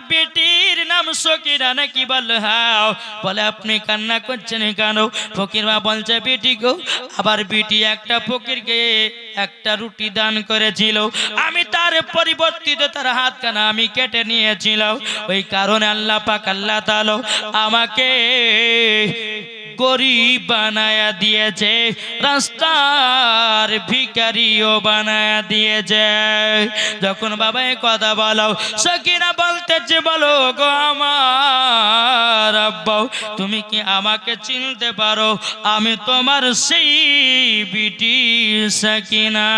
বেটির নাম সকিরা নাকি বল হাও? বলে, আপনি কান্না করছেন কেন? ফকির মা বলছে, বেটি গো আবার বেটি একটা ফকিরকে একটা রুটি দান করেছিল। আমি তার পরিবর্তিত তার হাত কানা আমি কেটে নিয়েছিলাম। ওই কারণে আল্লাহ পাক আল্লাহ তাআলা আমাকে গরিব বানায়া দিয়েছে, রাস্তার ভিকারিও বানায়া দিয়েছে। যখন বাবা কথা বলো সকিনা বলতেছে, বলো গো আমার আব্বা, তুমি কি আমাকে চিনতে পারো? আমি তোমার সেই বিটি সকিনা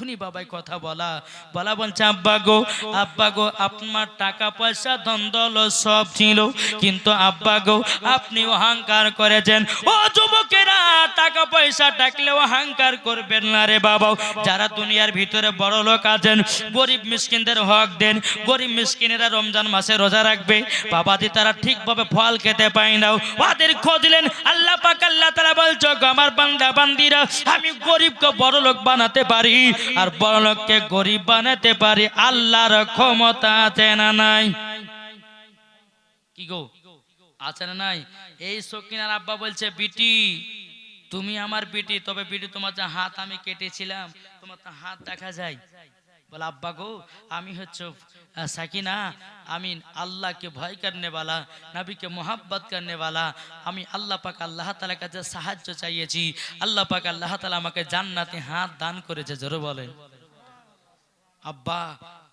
যখনই বাবাই কথা বলা। বলা বলছে, আব্বা গো আব্বা গো, আপনার টাকা পয়সা দল সব ছিল। কিন্তু আব্বা গো, আপনি অহংকার করেছেন। ও যুবকেরা, টাকা পয়সা ডাকলে অহংকার করবেন না রে বাবা। যারা দুনিয়ার ভিতরে বড় লোক আছেন, গরিব মিসকিনদের হক দেন। গরিব মিসকিনেরা রমজান মাসে রোজা রাখবে। বাবাদি তারা ঠিকভাবে ফল খেতে পায় না। ওদের খোঁজলেন আল্লাহ পাক, আল্লাহ তারা বলছো আমার বান্দা, বান্দিরা, আমি গরিবকে বড় লোক বানাতে পারি। আর বড়লোককে গরিব বানাতে পারি, আল্লাহর ক্ষমতা আছে না নাই? কি গো? আছে না নাই? এই সকিনার আব্বা বলছে, বিটি, তুমি আমার বিটি, তবে বিটি তোমার যে হাত আমি কেটেছিলাম, তোমার তো হাত দেখা যায়। বলে, আব্বা গো, আমি হচ্ছে সাকিনা। আমি আল্লাহকে ভয় কারণেওয়ালা নবীকে মোহাব্বত কারণেওয়ালা আমি আল্লাহ পাক আল্লাহ তালা কাছে সাহায্য চাইয়েছি। আল্লাহ পাক আল্লাহ তালা আমাকে জান্নাতে হাত দান করেছে, জোরে বলেন। আব্বা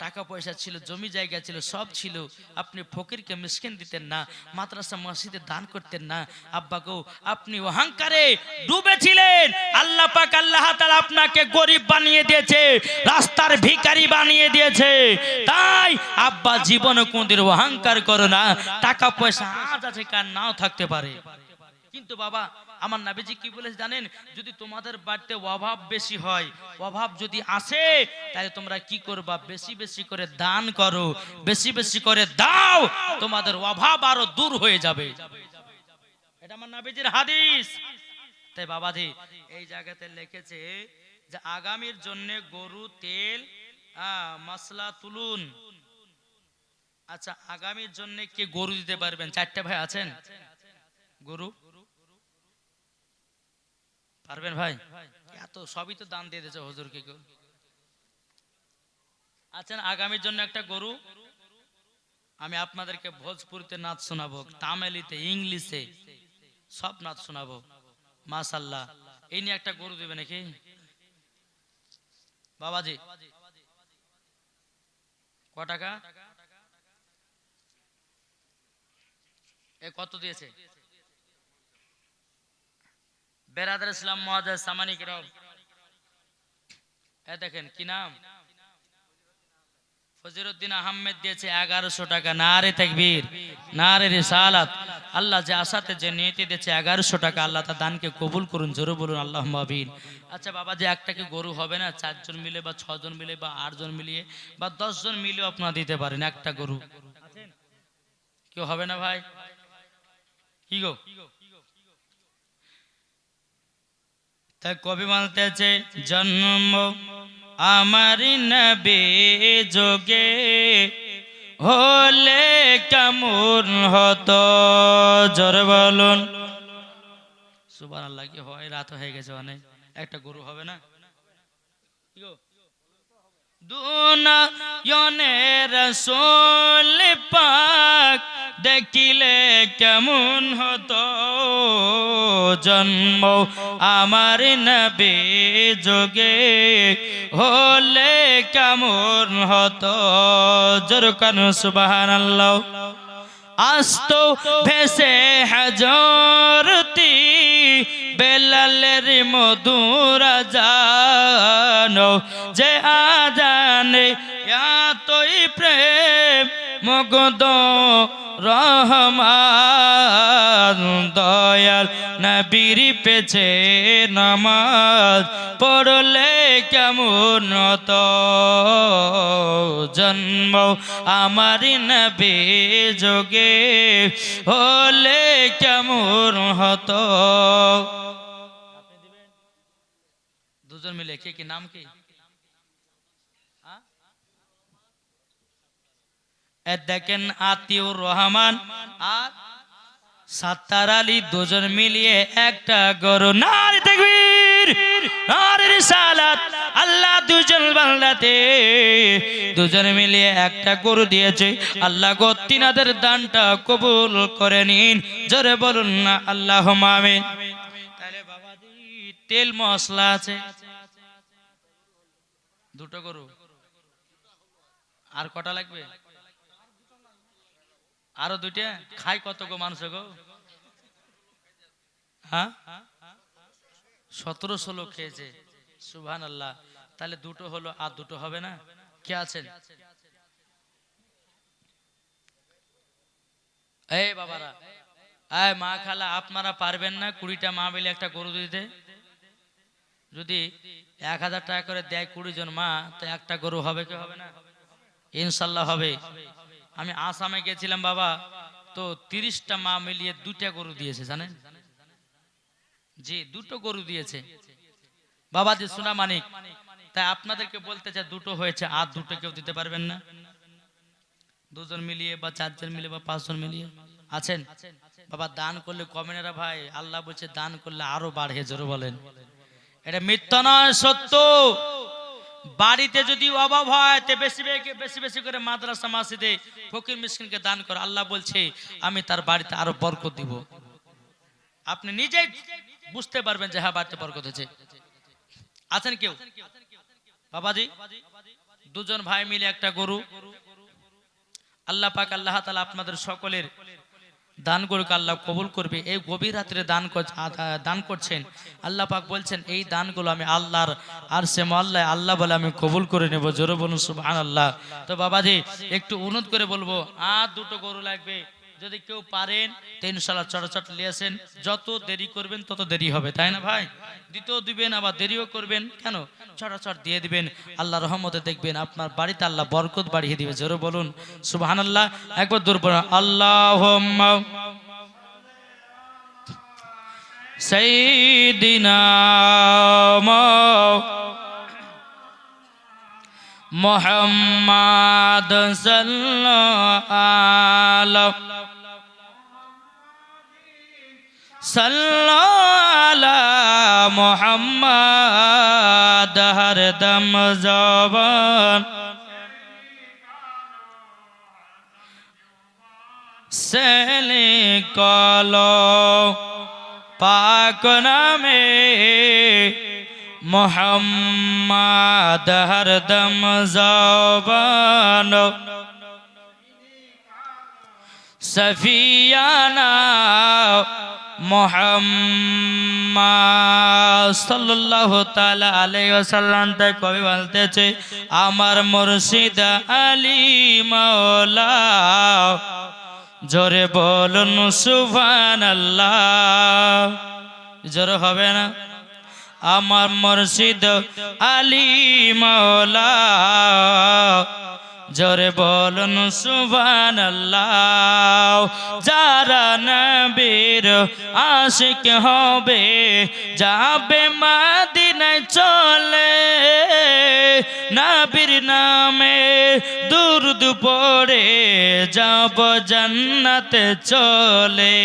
টাকা পয়সা ছিল, জমি জায়গা ছিল, সব ছিল। আপনি ফকিরকে মিসকিন দিতেন না, মাদ্রাসা মসজিদে দান করতেন না। আব্বা গো, আপনি অহংকারে ডুবেছিলেন। আল্লাহ পাক আল্লাহ তাআলা আপনাকে গরিব বানিয়ে দিয়েছে, রাস্তার ভিখারি বানিয়ে দিয়েছে। তাই আব্বা জীবনে কোনদিন অহংকার করো না টাকা পয়সা আজ আছে কার নাও থাকতে পারে। কিন্তু বাবা আমার নাবিজি কি বলেছে জানেন? যদি তোমাদের বাড়িতে অভাব বেশি হয়, অভাব যদি আসে, তাহলে তোমরা কি করবা? বেশি বেশি করে দান করো, বেশি বেশি করে দাও, তোমাদের অভাব আরও দূর হয়ে যাবে। এটা আমার নাবিজির হাদিস। তাই বাবাজি, এই জায়গাতে লিখেছে যে আগামীর জন্য গরু, তেল মশলা তুলুন। আচ্ছা আগামীর জন্য কে গরু দিতে পারবেন? চারটে ভাই আছেন? গরু? পারবেন ভাই? এত সবই তো দান দিয়ে দিয়েছে হুজুরকে কেউ। আচ্ছা আগামীর জন্য একটা গরু। আমি আপনাদেরকে ভোজপুরিতে নাচ শোনাবো, তামিলিতে, ইংলিশে সব নাচ শোনাবো। মাশাল্লাহ এই নিয়ে একটা গরু দেবে নাকি? বাবাজি। ক টাকা? এ কত দিয়েছে? বেরাদার ইসলাম মহাজাজ সামানিক রব এ দেখেন, কি নাম? ফজিরুদ্দিন আহমেদ দিয়েছে এগারোশো টাকা। নারে তাকবীর, নারে রিসালাত। আল্লাহ যে আশাতে যে নিয়তি দিয়েছে এগারোশো টাকা, আল্লাহ তার দানকে কবুল করুন, জোরে বলুন আল্লাহ মাবিন আচ্ছা বাবা, যে একটা কি গরু হবে না? চারজন মিলে বা ছজন মিলে বা আটজন মিলিয়ে বা দশজন মিলেও আপনারা দিতে পারেন একটা গরু। কেউ হবে না ভাই? কি গো? তা কবি বলতেছে, জন্ম আমার নবে যোগে হলে কেমন হতো? জরে বলুন। সুবান আল্লাহ কি হয়? রাত হয়ে গেছে অনেক। একটা গরু হবে না? কি গো? দুনয়নের পাক দেখিলে কেমন হতো জন্ম? আমার নবে যোগে হলে কেমন হতো? জোরকান সুবাহান আস্ত ভেসে হাজরতি বেলালের মধুর জানো যে আজানে এতই প্রেম মগদ রহমান। দয়াল নবীর পেছে নামাজ পড়লে কেমন জন্ম আমার নবে যোগে হলে কেমন হতো? দুজন মিলে, কে কি, নাম কি আ? এ দেখেন আতিউর রহমান আর সাত্তার আলী দুজন মিলিয়ে একটা গরু। নারী আল্লাহ দুজন বাংলাতে দুজন মিলিয়ে একটা গরু দিয়েছে। আল্লাহ গো, তিনাদের দানটা কবুল করে নিন। জোরে বলুন না আল্লাহ মামিন তেল মশলা আছে। দুটো গরু। আর কটা লাগবে? আরও দুইটা? খাই কত গো মানুষ গো? হ্যাঁ? সতেরো ষোলো খেয়েছে। সুভান আল্লাহ তাহলে দুটো হলো, আর দুটো হবে না? কে আছেন? এই বাবারা এই মা খালা, আপনারা পারবেন না কুড়িটা মা মিলে একটা গরু দিতে? যদি এক হাজার টাকা করে দেয় কুড়ি জন মা, তো একটা গরু হবে কি হবে না? ইনশাল্লাহ হবে। আমি আসামে গেছিলাম বাবা, তো তিরিশটা মা মিলিয়ে দুটা গরু দিয়েছে, জানেন? জি, দুটো গরু দিয়েছে। বাবা যে সোনা মানিক, তাই আপনাদেরকে বলতে চাই দুটো হয়েছে, আর দুটো কেউ দিতে পারবেন না। দুজন মিলিয়ে বা চারজন মিলিয়ে বা পাঁচজন মিলিয়ে। আছেন? বাবা, দান করলে কমেনেরা ভাই, আল্লাহ বলছে দান করলে আরও বাড়ে, জোরে বলেন। এটা মিথ্যা নয়, সত্য। বাড়িতে যদি অভাব হয়, তে বেশি বেশি বেশি করে মাদ্রাসা মাসিদে ফকির মিসকিনকে দান কর। আল্লাহ বলছে, আমি তার বাড়িতে আরও বরকত দিব। আপনি নিজেই বুঝতে পারবেন যে হ্যাঁ বাড়িতে বরকত হয়েছে। আছেন কেউ? বাবাজি? দুজন ভাই মিলে একটা গরু। আল্লাহ পাক, আল্লাহ তালা আপনাদের সকলের দান করুক, আল্লাহ কবুল করবে। এই গভীর রাত্রে দান দান করছেন। আল্লাহ পাক বলছেন, এই দানগুলো আমি আল্লাহর, আর সে আল্লাহ আল্লাহ বলে আমি কবুল করে নেব। জোর বলুন সুবাহ আল্লাহ তো বাবাজি, একটু অনুরোধ করে বলব, আর দুটো গরু লাগবে। যদি কেউ পারেন, তো ইনশাল্লাহ চটচট আসেন। যত দেরি করবেন, তত দেরি হবে, তাই না ভাই? দিতেও দিবেন, আবার দেরিও করবেন। কেন? চটচট দিয়ে দিবেন। আল্লাহ রহমতে দেখবেন আপনার বাড়িতে আল্লাহ বরকত বাড়িয়ে দিবে। জোরে বলুন সুবহান আল্লাহ একবার দূর পড়া আল্লাহ সৈদিনা মোহাম্মদ সাল্লাল্লাহু সাল্লাল্লাহু মোহাম্মদ হরদম জবান। সেলে কলো পাক নামে মোহাম্মদ হরদম জবান। সফিয়ানা তাই কবি বলতেছে, আমার মুর্শিদ আলী মাওলা, জোরে বলুন সুবহানাল্লাহ। জোরে হবে না? আমার মুর্শিদ আলী মাওলা জোরে বলুন সুবান আল্লাহ যারা নবীর আশিক হবে, যাবে মাদিনায় চলে। নবীর নামে দুরুদ পড়ে, যাব জান্নাতে চলে।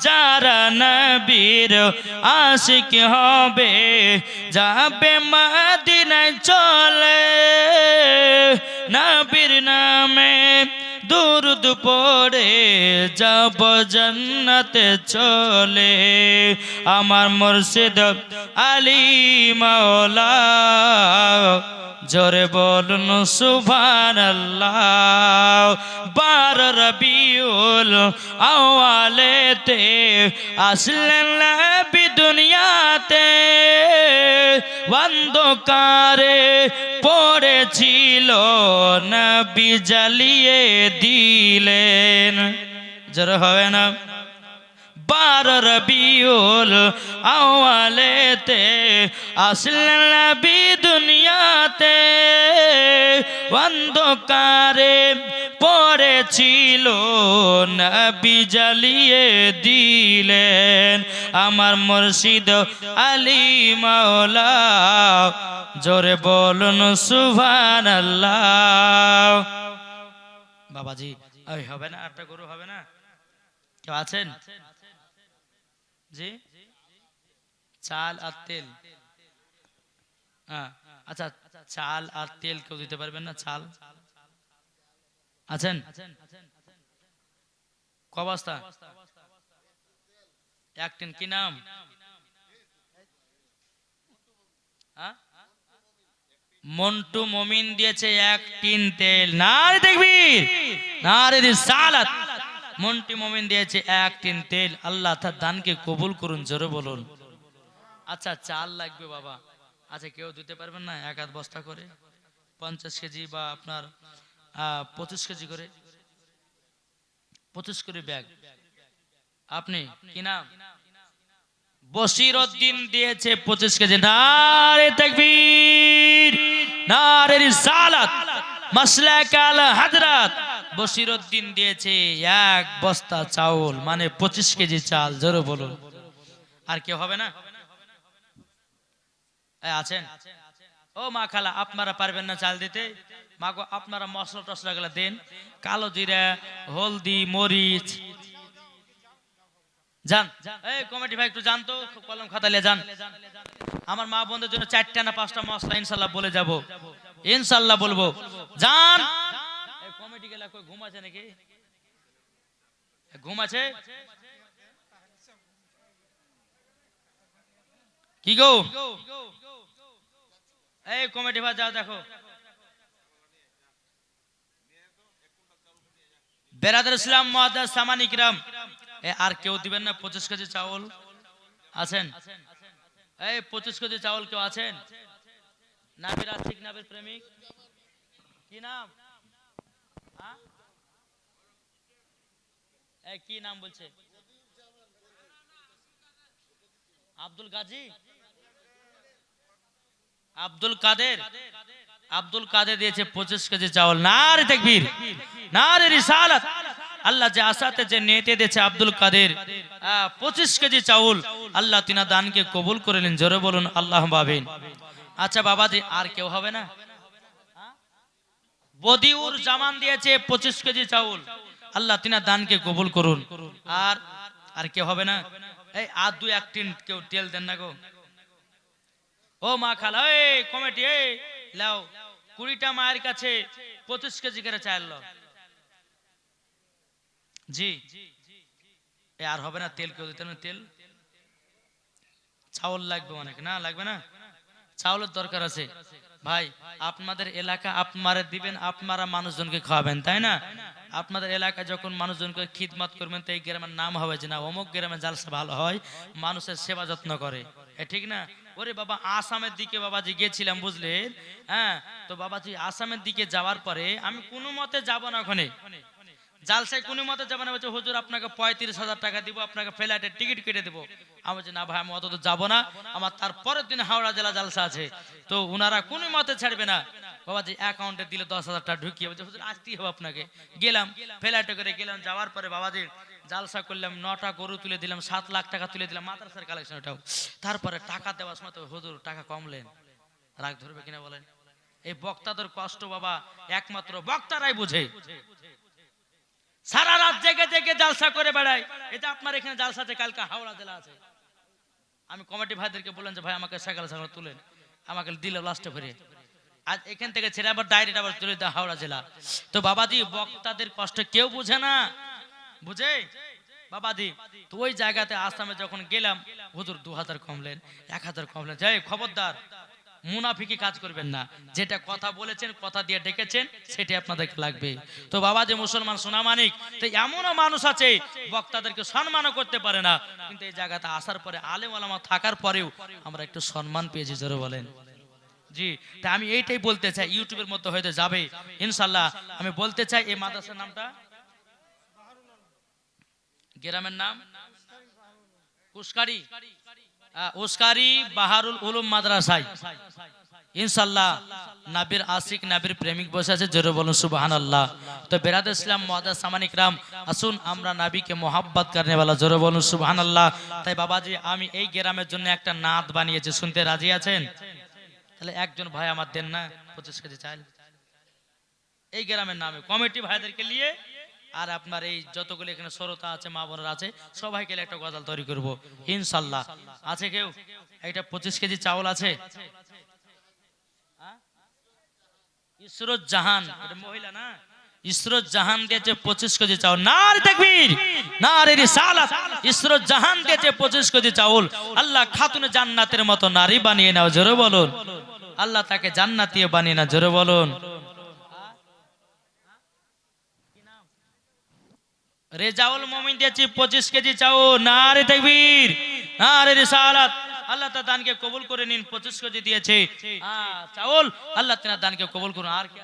যারা নবীর আশিক হবে যাবে মাদিনায় চলে। নবীর নামে দুরুদ পড়ে যাব জান্নাতে চলে। আমার মুর্শিদ আলী মাওলা, জোরে বলুন সুভান আল্লাহ বার রবিউল আওয়ালেতে আসলেন নবী দুনিয়াতে অন্ধকারে পড়েছিল, নবী জ্বালিয়ে দিলেন। জোরে হবে না। বার রবিউল আওয়ালেতে আসলেন নবী দুনিয়াতে। অন্ধকারে পড়েছিল নবী জ্বালিয়ে দিলেন আমার মুর্শিদ আলী মাওলা। জোরে বলুন সুভান আল্লাহ বাবাজি ওই হবে না আটটা গরু হবে না? কেউ আছেন? জি? চাল আর তেল। হ্যাঁ আচ্ছা চাল আর তেল কেউ দিতে পারবেন না? চাল? আছেন? ক বস্তা এক টিন কি নাম? হ্যাঁ? মন্টু মমিন দিয়েছে এক টিন তেল। না রে দেখবি? না রে সালাত। মন্টু মমিন দিয়েছে এক টিন তেল। আল্লাহ তার দানকে কবুল করুন, জোরে বলুন। আচ্ছা চাল লাগবে বাবা। আচ্ছা কেউ দিতে পারবেন না? এক আধ বস্তা করে। পঞ্চাশ কেজি বা আপনার পঁচিশ কেজি করে। পঁচিশ করে ব্যাগ। আপনি, কি নাম? বসির উদ্দিন দিয়েছে পঁচিশ কেজি। নারে তাকবীর, নারে রিসালাত মাসলাকাল হাজরাত। বসির উদ্দিন দিয়েছে এক বস্তা চাউল মানে পঁচিশ কেজি চাল, জোরে বলুন। আর কেউ হবে না? আছেন? ও মা খালা, আপনারা পারবেন না চাল দিতে? মা গো আপনারা মশলা টসলা গুলা দেন। কালো জিরা, হলদি, মরিচ। যান। এই কমিটি ভাই একটু জান তো কলম খাতা নিয়ে যান। আমার মা বোনদের জন্য চারটা না পাঁচটা মশলা ইনশাল্লাহ বলে যাব। ইনশাল্লাহ বলব। যান। কমিটি গেলা কই ঘুম আছে নাকি? ঘুম আছে? কি গো? এই কমিটি ভাই যাও দেখো। বেরাদার ইসলাম, মহাদাস, সামান ইকরাম আর কেউ দিবেন না পঁচিশ কেজি চাউল। আছেন? এই, পঁচিশ কেজি চাউল কেউ আছেন? নাবির আশিক নাবির প্রেমিক? কি নাম? হ্যাঁ? কি নাম বলছে? আব্দুল গাজী? আব্দুল কাদের? আব্দুল কাদের দিয়েছে পঁচিশ কেজি চাউল। না রে তাকবীর না রে রিসালাত। আল্লাহ যে আসাতে যে নেতে দিয়েছে আব্দুল কাদের পঁচিশ কেজি চাউল, আল্লাহ তিনা দানকে কবুল করিলেন জোরে বলুন, আল্লাহ ভাবেন আচ্ছা বাবাজি আর কেউ হবে না? বদিউর জামান দিয়েছে পঁচিশ কেজি চাউল। আল্লাহ তিনা দানকে কবুল করুন। আর আর কেউ হবে না? এই, আর দুই, এক টিন কেউ তেল দেন না গো। ও মা খালা, এই কমিটি এই। লাও, কুড়িটা মায়ের কাছে পঁচিশ কেজি করে চাল লো। জি। আর হবে না তেল, কেউ দিতে তেল। চাউল লাগবে অনেক, না লাগবে না? চাউলের দরকার আছে। ভাই, আপনাদের এলাকা আপনারা দিবেন, আপনারা মানুষজনকে খাওয়াবেন, তাই না? আপনাদের এলাকায় যখন মানুষজনকে খিদমত করবেন, তো এই গ্রামের নাম হবে যে না, অমুক গ্রামে জালসা ভালো হয়, মানুষের সেবা যত্ন করে। ঠিক না? ওরে বাবা, আসামের দিকে বাবাজি গিয়েছিলাম বুঝলেন হ্যাঁ তো বাবাজি আসামের দিকে যাওয়ার পরে আমি কোনো মতে যাব না ওখানে। জালসায় কোনো মতে যাব না, বলছে, হুজুর, আপনাকে পঁয়ত্রিশ হাজার টাকা দিব, আপনাকে ফ্লাইটের টিকিট কেটে দেবো। আমি বলছি, না ভাই, আমি অত তো যাব না। আমার তারপরের দিন হাওড়া জেলা জালসা আছে। তো ওনারা কোনো মতে ছাড়বে না। বাবাজি অ্যাকাউন্টে দিলে দশ ঢুকিয়ে আসতেই হবে আপনাকে? গেলাম করে গেলাম, যাওয়ার পরে জালসা করলাম, নটা গরু তুলে দিলাম, সাত লাখ টাকা তুলে দিলাম, মাদ্রাসার কালেকশন ওটাও। তারপরে টাকা দেওয়ার সময় তো হুজুর টাকা কমলেন। রাগ ধরবে কিনা বলেন? এই বক্তাদের কষ্ট বাবা, একমাত্র বক্তারাই বুঝে। সারা রাত জেগে জেগে জালসা করে বেড়ায়। এটা আপনার এখানে জালসা আছে, কালকে হাওড়া জেলা আছে। আমি কমিটি ভাইদেরকে বললাম যে, ভাই, আমাকে সকালে সকালে তুলেন। আমাকে দিল লাস্টে ফিরে আজ এখান থেকে ছেড়ে আবার ডাইরেক্ট আবার তুলে দেয় হাওড়া জেলা। তো বাবাজি, বক্তাদের কষ্ট কেউ বুঝে না। বুঝে? বাবাজি, তো ওই জায়গাতে আসামে যখন গেলাম, হুজুর দু হাজার কমলেন, এক হাজার কমলেন। যাই খবরদার মুনাফিকি কাজ করবেন না। যেটা কথা বলেছেন, কথা দিয়ে ডেকেছেন, সেটা আপনাদেরকে লাগবে। তো বাবা যে মুসলমান সোনামানিক, তো এমনও মানুষ আছে, বক্তাদেরকে সম্মানও করতে পারে না। কিন্তু এই জায়গাতে আসার পরে আলেম আলামা থাকার পরেও আমরা একটু সম্মান পেয়েছি, জোরে বলেন। জি তা আমি এইটাই বলতে চাই, ইউটিউবের মধ্যে হয়তো যাবে। ইনশাল্লাহ, আমি বলতে চাই, এই মাদ্রাসার নামটা? গ্রামের নাম? উস্কারি বাহারুল উলুম ইনশাল্লাহ, নাবির আশিক, নাবির প্রেমিক বসে আছে, জোরে বলুন সুবাহান আল্লাহ তো বেরাদ ইসলাম মহাদাস সামানিক রাম আসুন আমরা নাবিকে মোহাব্বত করনে वाला জোরে বলুন সুবাহান আল্লাহ তাই বাবাজি, আমি এই গ্রামের জন্য একটা নাত বানিয়েছি, শুনতে রাজি আছেন? তাহলে একজন ভাই আমার দেন না, পঁচিশ কেজি চাল। এই গ্রামের নামে কমিটি ভাইদেরকে নিয়ে আর আপনার এই যতগুলো এখানে শ্রোতা আছে, মা বোনেরা আছে, সবাইকে একটা গজাল তৈরি করব, ইনশাল্লাহ। আছে কেউ? একটা পঁচিশ কেজি চাউল আছে? ইসরত জাহান মহিলা না? ইসরত জাহান দিয়েছে পঁচিশ কেজি চাউল। না রে তাকবীর না রে রিসালাত। ইসরত জাহান দিয়েছে পঁচিশ কেজি চাউল। আল্লাহ খাতুনে জান্নাতের মতো নারী বানিয়ে নাও, জোরে বলুন। আল্লাহ তাকে জান্নাতীয় বানিয়ে না, জোরে বলুন। মমিন দিয়েছি পঁচিশ কেজি না রে না রে আল্লাহ দানকে কবুল করে নিন, পঁচিশ কেজি দিয়েছে। চাউল, আল্লাহ দানকে কবুল করুন। আর কি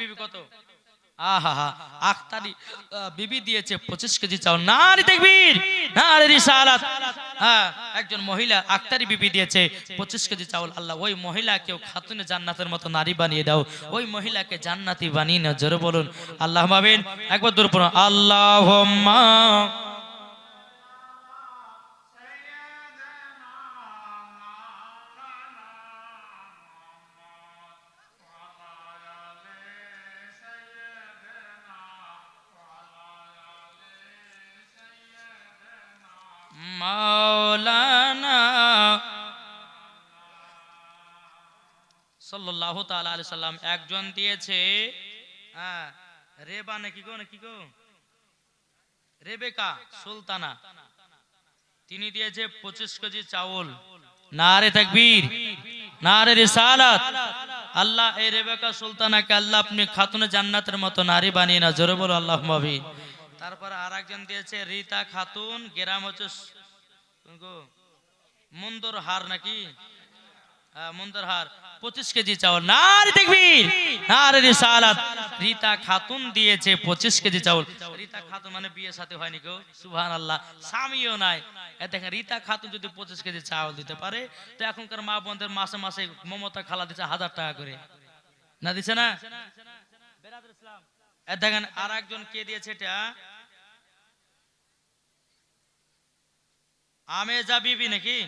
বিবি কত? আহা হা আক্তারি বিবি দিয়েছে পঁচিশ কেজি চাউল। না রে তাকবীর রিসালাত। হ্যাঁ একজন মহিলা আক্তারি বিবি দিয়েছে, পঁচিশ কেজি চাউল। আল্লাহ, ওই মহিলাকেও খাতুনে জান্নাতের মতো নারী বানিয়ে দাও। ওই মহিলাকে জান্নাতি বানিয়ে না জোরে বলুন। আল্লাহ ভাবেন একবার দূর পড়ুন। আল্লাহ একজন দিয়েছে হ্যাঁ রেবা নাকি গো নাকি গো? রেবেকা সুলতানা। তিনি দিয়েছে পঁচিশ কেজি চাউল। না রে তাকবীর না রে রিসালাত। আল্লাহ এই রেবেকা সুলতানাকে আল্লাহ আপনি খাতুনে জান্নাতের মতো নারী বানিয়ে না জোরে বলো আল্লাহ মাবি তারপর আর একজন দিয়েছে রীতা খাতুন, গ্রাম হচ্ছে মুন্দর হার নাকি? হ্যাঁ, হার পঁচিশ কেজি চাউল। না রে দেখবির না রে রিসালাত। রীতা খাতুন দিয়েছে পঁচিশ কেজি চাউল। রীতা খাতুন মানে বিয়ে সাথে হয়নি কেউ সুবহান আল্লাহ স্বামীও নাই। দেখেন রীতা খাতুন যদি পঁচিশ কেজি চাউল দিতে পারে তো এখনকার মা বোনদের মাসে মাসে মমতা খালা দিচ্ছে হাজার টাকা করে। না দিছে না? দেখেন আর একজন কে দিয়েছে এটা? আমেজা বিবি নাকি?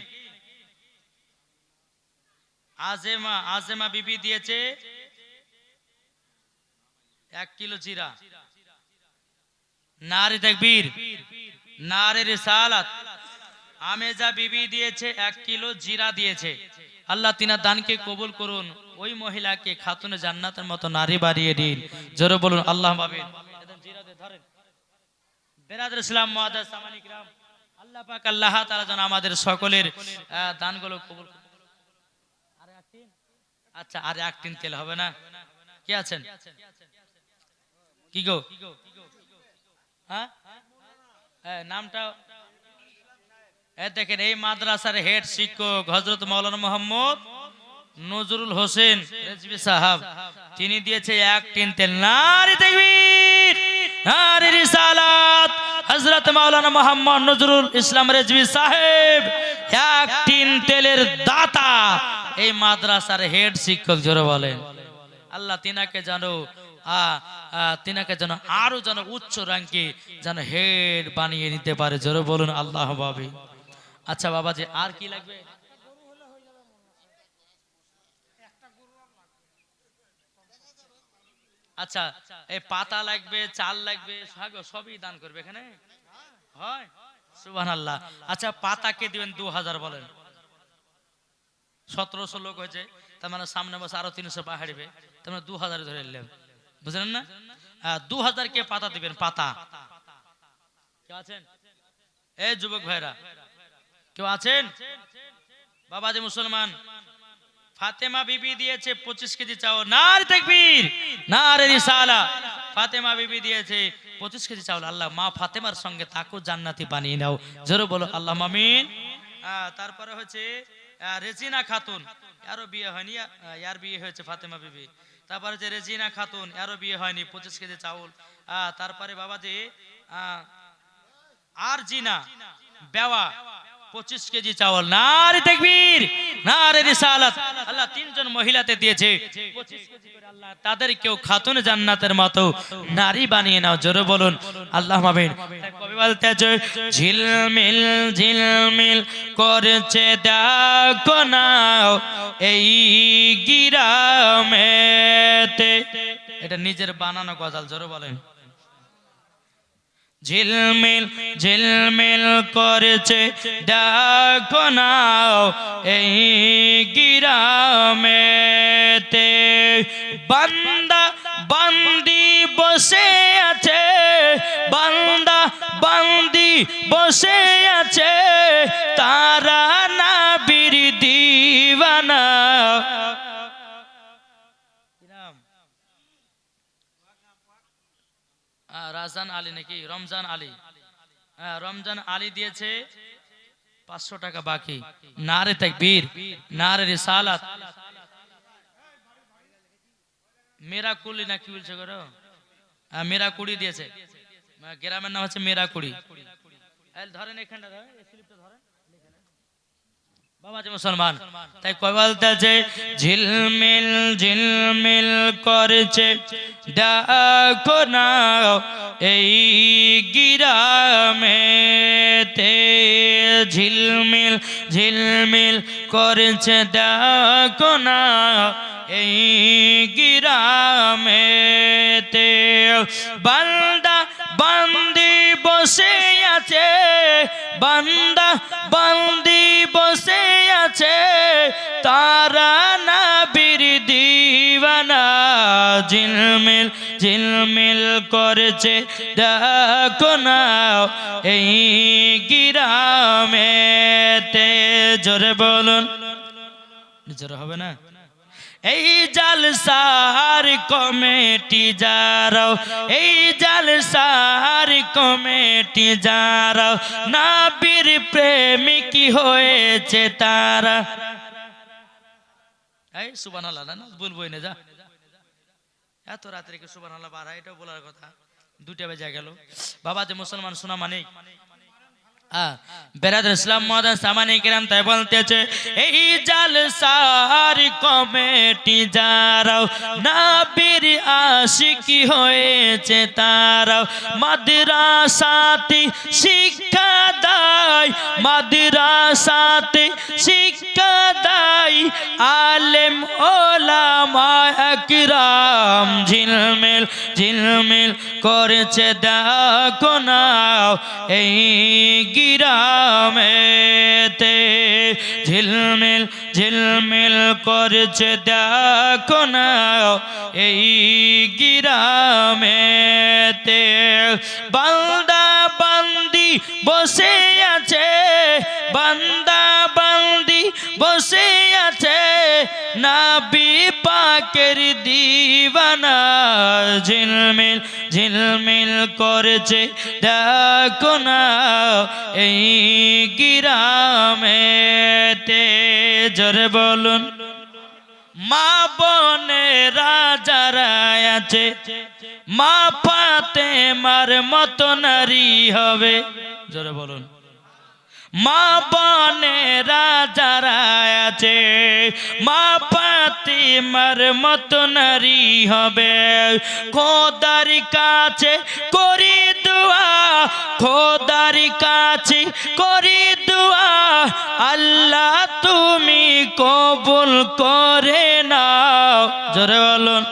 আজেমা আজেমা বিবি দিয়েছে এক কিলো জিরা। নারে দেখবীর নারে রিসালাত। আমেজা বিবি দিয়েছে এক কিলো জিরা দিয়েছে। আল্লাহ তিনার দানকে কবুল করুন। ওই মহিলাকে খাতুনে জান্নাতের মতো নারী বাড়িয়ে দিন। জোরে বলুন, আল্লাহ পাবেন বেরাদর ইসলাম মহাদাস আল্লাহ পাক আল্লাহ তাআলা যেন আমাদের সকলের দানগুলো কবুল করুন। আরে এক টিন? আচ্ছা আর এক টিন তেল হবে না? কে আছেন? কি গো? হ্যাঁ? নামটা? দেখেন, এই মাদ্রাসার হেড শিক্ষক হজরত মাওলানা মোহাম্মদ নজরুল হোসেন সাহাব। তিনি দিয়েছে এক টিন তেল। নারী রিসালাত। হযরত মাওলানা মোহাম্মদ নজরুল ইসলাম রেজবি সাহেব, এক টিন তেলের দাতা। এই মাদ্রাসার হেড শিক্ষক জোরে বলেন। আল্লাহ তিনাকে জানো তিনাকে যেন আরও যেন উচ্চ র্যাঙ্কে যেন হেড বানিয়ে নিতে পারে, জোরে বলুন, আল্লাহ বাবে আচ্ছা বাবা যে আর কি লাগবে? আচ্ছা এই পাতা লাগবে, চাল লাগবে সবই দান করবে এখানে? হয়? সুবাহ আল্লাহ আচ্ছা পাতাকে দিবেন? দু হাজার বলেন। সতেরোশো লোক হয়েছে, তার মানে সামনে বসে আরও তিনশো পা হারিবে তার মানে দু হাজার ধরে নিলাম বুঝলেন না? দু হাজার কে পাতা দিবেন? পাতা। কেউ আছেন? এই যুবক ভাইরা, কেউ আছেন? বাবাজি মুসলমান, ফাতেমা বিবি দিয়েছে পঁচিশ কেজি চাও নার তাকবীর, নারে রিসালা। ফাতেমা বিবি দিয়েছে পঁচিশ কেজি চাউল। আল্লাহ, মা ফাতেমার সঙ্গে তাকেও জান্নাতি বানিয়ে নাও। জোরে বলো, আল্লাহ মামিন তারপরে হচ্ছে রেজিনা খাতুন। আরও বিয়ে হয়নি আর ইয়ার বিয়ে হয়েছে ফাতেমা বিবি। তারপরে যে রেজিনা খাতুন আরও বিয়ে হয়নি, পঁচিশ কেজি চাউল। তারপরে বাবা যে আর জিনা বেওয়া পঁচিশ কেজি চাওয়াল নারী দেখবীর নারে রিসালাত। আল্লাহ তিনজন মহিলাতে দিয়েছে। 25 কেজি করে আল্লাহ তাদের কেউ খাতুন জান্নাতের মতো নারী বানিয়ে নাও, জোরে বলুন। আল্লাহ তাই কবি বলতেছে ঝিলমিল ঝিলমিল করছে, দেখো নাও এই গিরামেতে। এটা নিজের বানানো গজাল, জোরে বলেন। ঝিলমিল ঝিলমিল করেছে, দেখো নাও এই গিরামেতে। বান্দা বান্দি বসে আছে, বান্দা বান্দি বসে আছে, তারা না বীর দিবানা আহ, রাজান আলী নাকি? রমজান আলী। হ্যাঁ রমজান আলী দিয়েছে পাঁচশো টাকা বাকি। নারে তাকবীর, নারে রিসালাত। মেরা কুলি না কি বলছে করো হ্যাঁ মেরা কুড়ি দিয়েছে। গ্রামের নাম হচ্ছে মেরা কুড়ি ধরেন এখানটা ধরেন স্লিপটা ধরেন। মুসলমান, তাই কয় বলতেছে, ঝিলমিল ঝিলমিল করছে দেখো না এই গিরামেতে। ঝিলমিল ঝিলমিল করছে দেখো না এই গিরামেতে। বান্দা বান্দি বসে আছে, বান্দা বান্দি বসে আছে, তারা না বীর দিবানা, ঝিলমিল ঝিলমিল করেছে, দেখো না এই গিরামেতে, জোরে বলুন। জোরে হবে না? এই জালসার কমেটি যারাও এই জালসার কমিটি যারাও নাবির প্রেমিক হয়েছে তারা। এই সুবহানাল্লাহ, না বলবোই না, যা। এত রাত্রে কি সুবহানাল্লাহ বাড়া এটাও বলার কথা। দুটা বেজে গেল। বাবা, যে মুসলমান শোনা মানে বেরাদ ইসলাম মহাদান সামানি কিরাম তাই বলতেছে, এই জালসার কমিটি যারাও, নাবির আশিকি হয়েছে তারাও। মাদ্রাসাতে শিক্ষা দেয় মাদ্রাসাতে শিক্ষা দেয় আলেম ওলামা একরাম ঝিলমিল ঝিলমিল করেছে, দেখো নাও এই গিরামেতে। ঝিলমিল ঝিলমিল করছে, দেখো নাও এই গিরামেতে। বান্দা বান্দি বসে আছে, বান্দা বান্দি বসে আছে, নাবি পাকের দিবানা ঝিলমিল ঝিলমিল করছে, দেখো না এই গিরামেতে। জোরে বলুন, মা বনে রাজারা আছে, মা পাতে মার মতো নারী হবে। জোরে বলুন। মা বনে রাজারা আছে। মা পাতি মার মতো নারী হবে। খোদার কাছে করি দোয়া, খোদার কাছে করি দোয়া। আল্লাহ তুমি কবুল করে নাও। জোরে বলুন।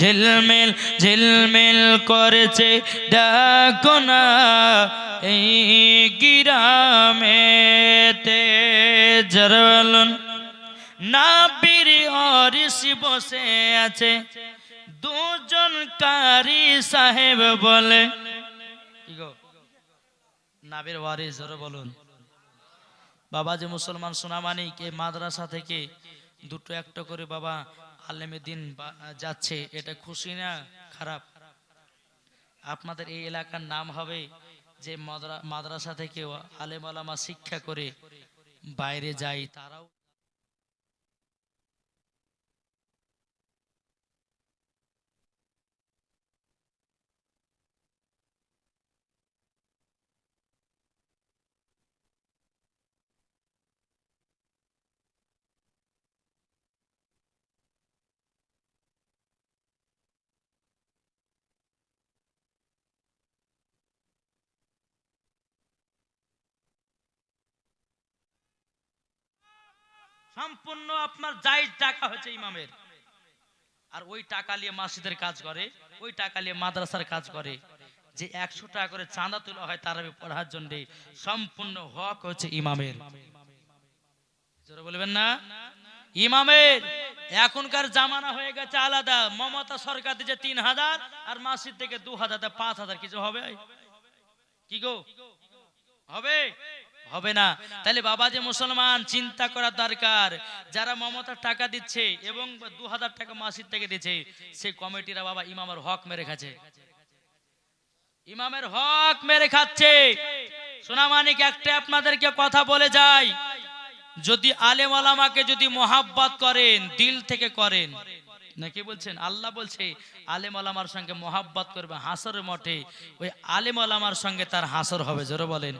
ঝিলমিল ঝিলমিল করেছে দেখো না এই গিরামেতে। জোরে বলুন নাবির অরিসি বসে আছে, দুজন কারি সাহেব বলে। কি? নাবির ওয়ারিস জোরে বলুন। বাবা যে মুসলমান সোনামানিক এই মাদ্রাসা থেকে দুটো একটা করে বাবা আলেমে দিন যাচ্ছে, এটা খুশি না খারাপ? আপনাদের এই এলাকার নাম হবে যে মাদ্রা- মাদ্রাসা থেকে আলেম আলামা শিক্ষা করে বাইরে যায়, তারাও সম্পূর্ণ আপনার যাই টাকা হয়েছে ইমামের। আর ওই টাকা নিয়ে মসজিদের কাজ করে, ওই টাকা নিয়ে মাদ্রাসার কাজ করে। যে একশো টাকা করে চাঁদা তোলা হয় তার পড়ার জন্য সম্পূর্ণ হক হচ্ছে ইমামের। বলবেন না? ইমামের, এখনকার জামানা হয়ে গেছে আলাদা। মমতা সরকার দিচ্ছে তিন হাজার আর মসজিদ থেকে দু হাজার পাঁচ হাজার কিছু হবে? কি গো? হবে? হবে না। তাহলে বাবা যে মুসলমান, চিন্তা করার দরকার। যারা মমতার টাকা দিচ্ছে এবং দু হাজার টাকা মসজিদ থেকে দিচ্ছে, সেই কমিটিরা বাবা ইমামের হক মেরে খাচ্ছে। ইমামের হক মেরে খাচ্ছে। সোনামানিক একটা আপনাদেরকে কথা বলে যাই। যদি আলেম আলামাকে যদি মোহাব্বত করেন, দিল থেকে করেন না কি বলছেন? আল্লাহ বলছে, আলেম আলামার সঙ্গে মোহাব্বত করবে, হাসরের মঠে। ওই আলেম আলামার সঙ্গে তার হাসর হবে, জোরে বলেন।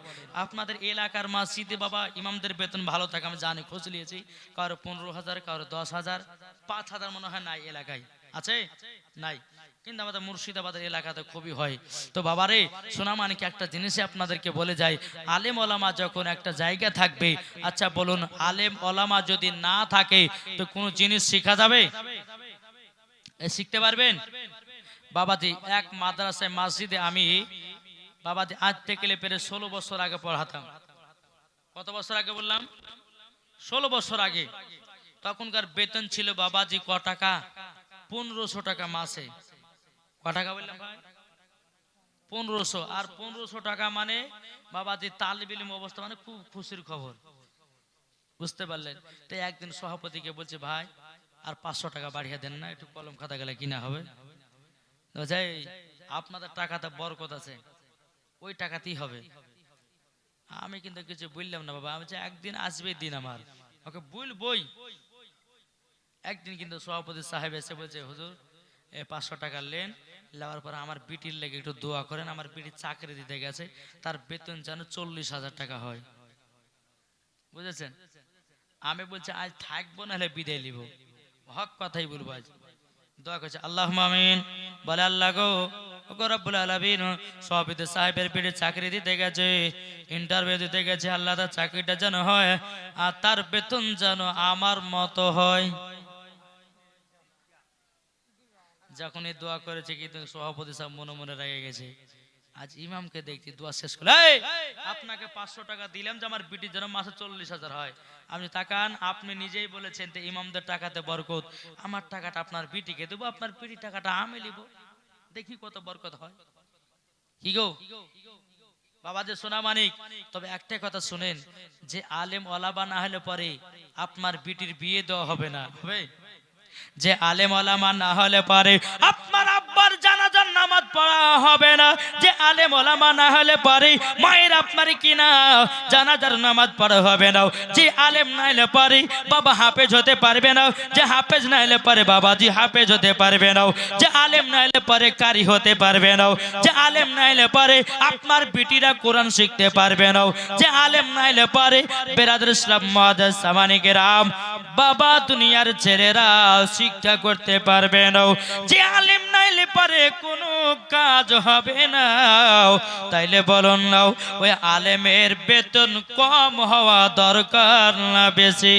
আপনাদের এলাকার মসজিদে বাবা, ইমামদের বেতন ভালো থাকে, আমি জানি, খোঁজ নিয়েছি। কারও পনেরো হাজার, কারও দশ হাজার, পাঁচ হাজার মনে হয় নাই এলাকায়। আছে? নাই। কিন্তু আমাদের মুর্শিদাবাদের এলাকাতে খুবই হয়। তো বাবারে কি একটা জিনিসে আপনাদেরকে বলে যায় আলেম ওলামা যখন একটা জায়গা থাকবে আচ্ছা বলুন, আলেম ওলামা যদি না থাকে, তো কোনো জিনিস শেখা যাবে? শিখতে পারবেন? বাবাজি, এক মাদ্রাসায় মসজিদে আমি, বাবাজি, আজ থেকে পেরে ষোলো বছর আগে পড়াতাম। কত বছর আগে বললাম? ষোলো বছর আগে। তখনকার বেতন ছিল বাবাজি ক টাকা? পনেরোশো টাকা মাসে। ক টাকা বললাম ভাই? পনেরোশো। আর পনেরোশো টাকা মানে বাবাজি তালিবিলিম অবস্থা মানে খুব খুশির খবর। বুঝতে পারলেন? তো একদিন সভাপতিকে বলছে, ভাই আর পাঁচশো টাকা বাড়িয়ে দেন না, একটু কলম খাতা গেলে কিনা হবে। যাই, আপনাদের টাকাতে বরকত আছে, ওই টাকাতেই হবে। আমি কিন্তু কিছু বললাম না বাবা, আমি একদিন আসবে দিন আমার। ওকে বলবই। একদিন কিন্তু সভাপতি সাহেব এসে বলছে, হুজুর পাঁচশো টাকা লেন নেওয়ার পরে আমার বিটির লেগে একটু দোয়া করেন, আমার বিটি চাকরি দিতে গেছে, তার বেতন যেন চল্লিশ হাজার টাকা হয়। বুঝেছেন? আমি বলছি, আজ থাকব, নাহলে বিদায় নিব। হক কথাই বলব আজ। দোয়া করছে আল্লাহ মামিন বলে আল্লাহ গো চাকরি দিতে গেছে ইন্টারভিউ দিতে গেছে, আল্লাহ তার চাকরিটা যেন হয়, আর তার বেতন যেন আমার মতো হয়। যখন এই দোয়া করেছে, কিন্তু সভাপতি সাহেব মনে মনে রেগে গেছে। আজ ইমামকে দেখছি, দোয়া শেষ করে আপনাকে পাঁচশো টাকা দিলাম যে আমার বিটির জন্য মাসে চল্লিশ হাজার হয়। আপনি তাকান, আপনি নিজেই বলেছেন যে ইমামদের টাকাতে বরকত। আমার টাকাটা আপনার বিটিকে দেবো, আপনার বিটির টাকাটা আমি নিব। দেখি কত বরকত হয়। কি গো? বাবা যে সোনা মানিক, তবে একটাই কথা শুনেন, যে আলেম ওলাবা না হলে পরে আপনার বিটির বিয়ে দেওয়া হবে না। হবে? যে আলেম ওলামা না হলে পারে আপনার আব্বার জানাজার নামাজ পড়া হবে না। যে আলেম ওলামা না হলে পারে। মায়ের আপনার কিনা জানাজার নামাজ পড়া হবে না। যে আলেম না হলে পারে, বাবা হাফেজ হতে পারবে না। যে হাফেজ না হলে পারে বাবাজি, হাফেজ হতে পারবে না। যে আলেম না হলে পারে কারি হতে পারবে না। যে আলেম না হলে পারে আপনার বিটিরা কোরআন শিখতে পারবে না। যে আলেম না হলে পারে বেরাদুল ইসলাম মহাদাস সামানিকেরাম বাবা দুনিয়ার ছেলেরা শিক্ষা করতে পারবে না। যে আলেম নাইলে পারে কোনো কাজ হবে না। তাইলে বলুন নাও, ওই আলেমের বেতন কম হওয়া দরকার না বেশি?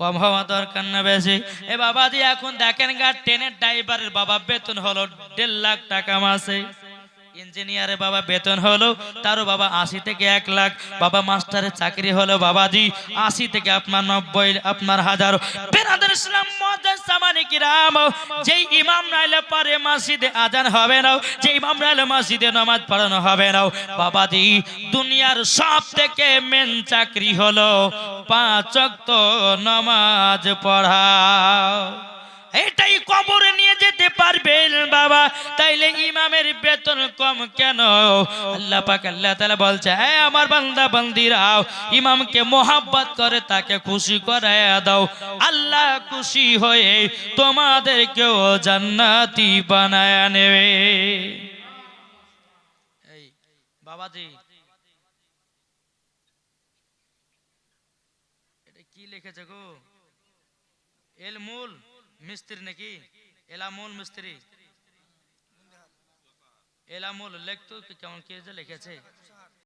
কম হওয়া দরকার না বেশি এ বাবাজি, এখন দেখেন গা, ট্রেনের ড্রাইভারের বাবা বেতন হলো দেড় লাখ টাকা মাসে ইঞ্জিনিয়ারের বাবা বেতন হলো, তারও বাবা আশি থেকে এক লাখ। বাবা মাস্টারের চাকরি হলো বাবা বাবাজি, আশি থেকে আপনার নব্বই, আপনার হাজার। যেই ইমাম হবে ইমাম নামাজ পড়ানো হবে দুনিয়ার সব থেকে মেন চাকরি হলো নামাজ পড়া। এটাই কবরে নিয়ে যেতে পারবেন, বাবা। তাইলে ইমামের বেতন কম কেন? আল্লাহ পাক, আল্লাহ তাআলা বলছে হে আমার বান্দা বান্দিরাও ইমামকে মোহাব্বত করে, তাকে খুশি করায় দাও। আল্লাহ খুশি হয়ে তোমাদেরকেও জান্নাতি বানায় নেবে। বাবাজি, এটা কি লিখেছে গো? এলমুল মিস্ত্রি নাকি? এলামুল মিস্ত্রি। এলামুল লেখ তো কেমন কি যে লিখেছে।